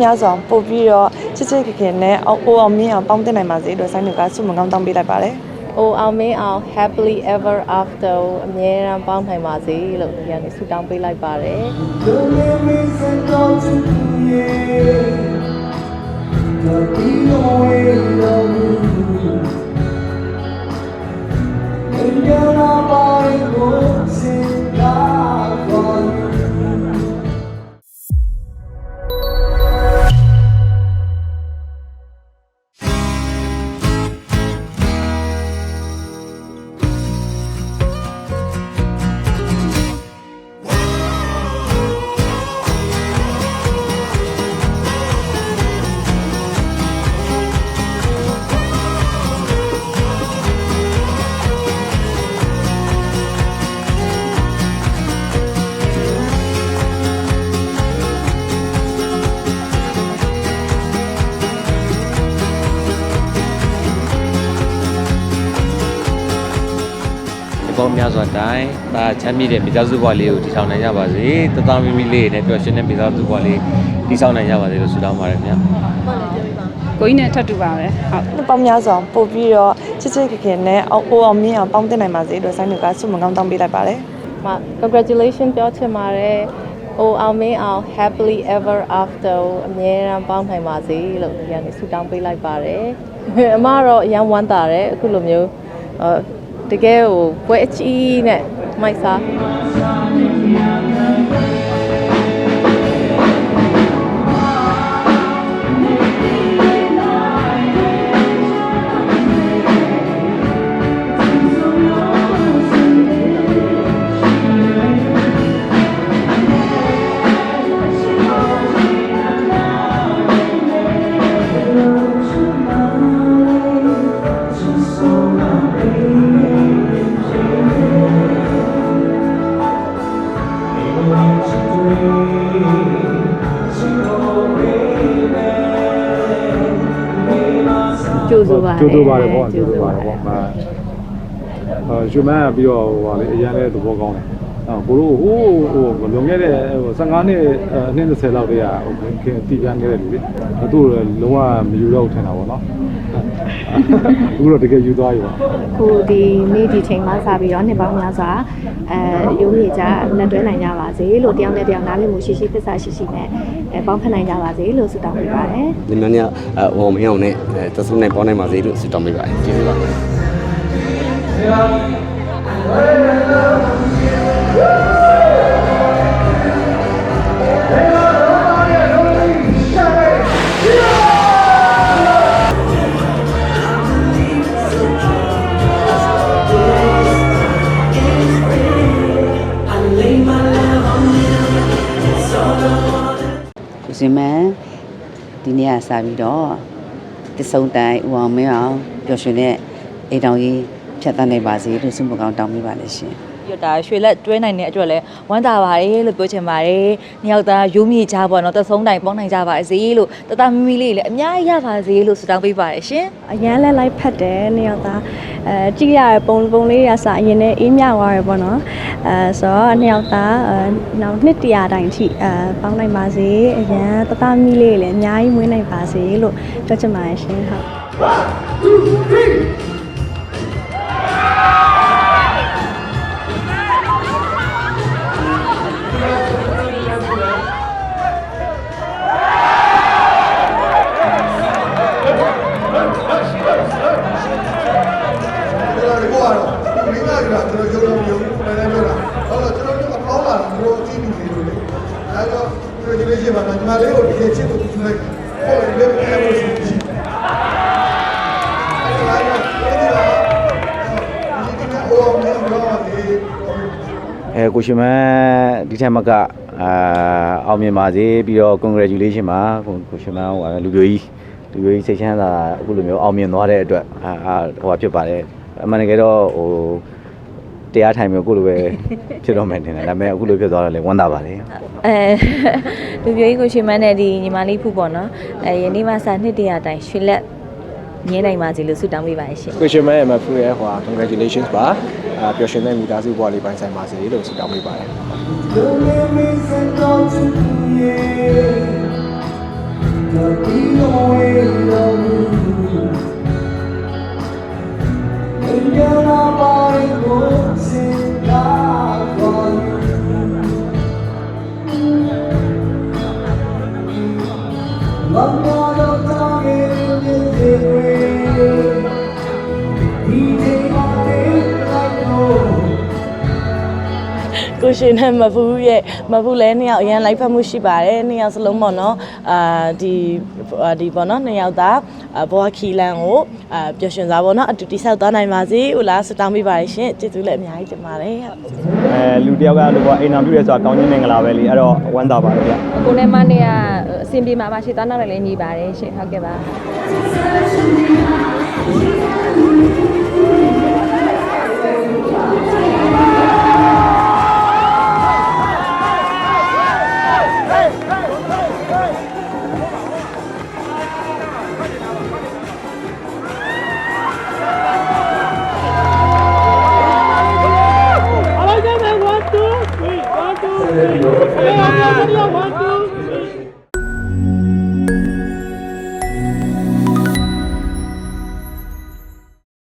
များစွာပို့ပြီးတော့ချစ်ချစ်ခင်ခင်နဲ့အိုအောင်မြင့်အောင်ပေါင်းတင်နိုင်ပါစေလို့ဆိုင်းလူကဆုမကောင်းတောင်းပေးလိုက်ပါတယ်အိုအောင်မင်းအောင် happily ever after ကိုအမြဲတမ်းပေါင်းနိုင်ပါစေလို့ဒီကနေ့ဆုတောင်းပေးလိုက်ပါတယ်ဒီ ပေါင်းများစွာတိုင်းဒါချမ်းမြေ့တဲ့မိသားစုဘဝလေးကိုတည်ထောင်နိုင်ကြပါစေတသားမိမိလေးနဲ့ပျော်ရွှင်တဲ့မိသားစုဘဝလေးတည်ဆောက်နိုင်ကြပါစေလို့ဆုတောင်းပါတယ်ခင်ဗျာကိုကြီးနဲ့ထပ်တူပါပဲဟုတ်နှစ်ပေါင်းများစွာပို့ပြီးတော့ချစ်ချစ်ခင်ခင်နဲ့အိုအောင်မြင့်အောင်ပေါင်းတင်နိုင်ပါစေလို့ဆိုင်းလူကဆုမကောင်းတောင်းပေးလိုက်ပါတယ်မ congratulation ပြောချင်ပါတယ်အိုအောင်မင်းအောင် happily ever after ကိုအမြဲတမ်းပေါင်းနိုင်ပါစေလို့ဒီကနေ့ဆုတောင်းပေးလိုက်ပါတယ်အမကတော့အရန်ဝမ်းသာတယ်အခုလိုမျိုးဟို တကယ်ဟိုပွဲအကြီးနဲ့မိုက်စား ကြိုးဆိုပါတယ်ကျိုးဆိုပါတယ်ပေါ့ကြိုးကျိုးဆိုဆိုပါပါတတယ်ယ်ပေါ့အဲရွှေမန်းကပြီးတော့ဟိုဟာလေအရန်လည်းသဘောကောင်းတယ်အော် ကိုတို့ဟိုးဟိုလွန်ခဲ့တဲ့ဟို15နှစ်အနှစ်20လောက်တည်းကဟိုခင်တီးပြန်နေတဲ့လူလေသူ့လုံးဝမယူတော့ထင်တာပေါ့နော်အခုတော့တကယ်ယူသွားပြီပေါ့ခုဒီနေ့ဒီချိန်မှစပြီးတော့နှစ်ပေါင်းများစွာအဲရုံးရကြလက်တွဲနိုင်ကြပါစေလို့တယောက်နဲ့တယောက်နားလည်မှုရှိရှိသစ္စာရှိရှိနဲ့အဲပေါင်းဖက်နိုင်ကြပါစေလို့ဆုတောင်းပေးပါတယ်ဒီများများအဟိုမင်းအောင်နဲ့အဲတဆုနဲ့ပေါင်းနိုင်ပါစေလို့ဆုတောင်းပေးပါတယ်ကျေးဇူးပါ ကိုစင်မန်ဒီနေ့ကစပြီးတော့တဆုံတိုင်းဦးအောင်မင်းအောင်ပျော်ရွှင်တဲ့အိမ်တော်ကြီးဖြတ်သန်းနိုင်ပါစေလို့ဆုမကောင်းတောင်းပေးပါလေရှင် ပြတာရွှေလက်တွဲနိုင်တဲ့အတွက်လည်းဝမ်းသာပါတယ်လို့ပြောချင်ပါတယ်။နှစ်ယောက်သားရိုးမြေချပေါ့နော်တဆုံးတိုင်ပေါင်းနိုင်ကြပါစေလို့တတမီမီလေးလည်းအများကြီးရပါစေလို့ဆုတောင်းပေးပါတယ်ရှင်။အရန်လဲလိုက်ဖတ်တယ်နှစ်ယောက်သားအဲကြည့်ရတဲ့ပုံပုံလေးရစအရင်နဲ့အေးမြသွားရပေါ့နော်အဲဆိုတော့နှစ်ယောက်သားအဲနောက်နှစ်တရာတိုင်ထိအဲပေါင်းနိုင်ပါစေအရန်တသားမီလေးလည်းအများကြီးမွေးနိုင်ပါစေလို့ပြောချင်ပါတယ်ရှင်ဟုတ်ကျွန်တော် တော့ကျွန်တော်ဒီနေ့ရှိမှာညီမလေးကိုဒီချစ်ကိုကြည့်လိုက်ဟုတ်တယ်လည်းအဲ့လိုရှိရှိအဲ့ဒါကတော့ဒီကတော့ဒီကတော့မင်းတို့ဒီအဲကိုရှင်မန်းဒီထက်မကအာအောင်မြင်ပါစေပြီးတော့ congratulation ပါကိုကိုရှင်မန်းဟိုလူမျိုးကြီးလူမျိုးကြီးစိတ်ချမ်းသာအခုလိုမျိုးအောင်မြင်သွားတဲ့အတွက်အာအာဟိုဟာဖြစ်ပါတယ်အမှန်တကယ်တော့ဟို တရားထိုင်မျိုးကိုလိုပဲဖြစ်တော့မယ်ထင်တယ်ဒါပေမဲ့အခုလိုဖြစ်သွားတော့လေဝမ်းသာပါတယ်အဲလူပြိုကြီးကိုရှင်မန်းနဲ့ဒီညီမလေးဖူပေါ့နော်အဲယနေ့မှစနှစ်တရာတိုင်ရွှေလက်မြင်နိုင်ပါစေလို့ဆုတောင်းပေးပါတယ်ရှင်ကိုရှင်မဲရဲ့မဖူရဲ့ဟို congratulations ပါအာပျော်ရွှင်တဲ့မိသားစုဘဝလေးပိုင်းဆိုင်ပါစေလို့ဆုတောင်းပေးပါတယ် Don't let me send on to you. ရှင်နဲ့မဖူးရဲ့မဖူးလဲနှစ်ယောက်အရန်လိုက်ဖက်မှုရှိပါတယ်နှစ်ယောက်စလုံးပေါ့နော်အာဒီအာဒီပေါ့နော်နှစ်ယောက်သားအာဘွားခီလန်ကိုအာပျော်ရွှင်စွာပေါ့နော်အတူတိဆောက်သွားနိုင်ပါစေဦးလားဆုတောင်းပေးပါရရှင်ကျေးဇူးလည်းအများကြီးတင်ပါတယ်ဟုတ်အဲလူတယောက်ကလို့ပေါ့အိမ်နာပြုရဲဆိုတာကောင်းချင်းမင်္ဂလာပဲလေအဲ့တော့ဝမ်းသာပါတယ်ဗျကိုနဲ့မနဲ့ကအဆင်ပြေမှာပါရှေ့သွားနောက်လည်းညီပါတယ်ရှင်ဟုတ်ကဲ့ပါ anterior.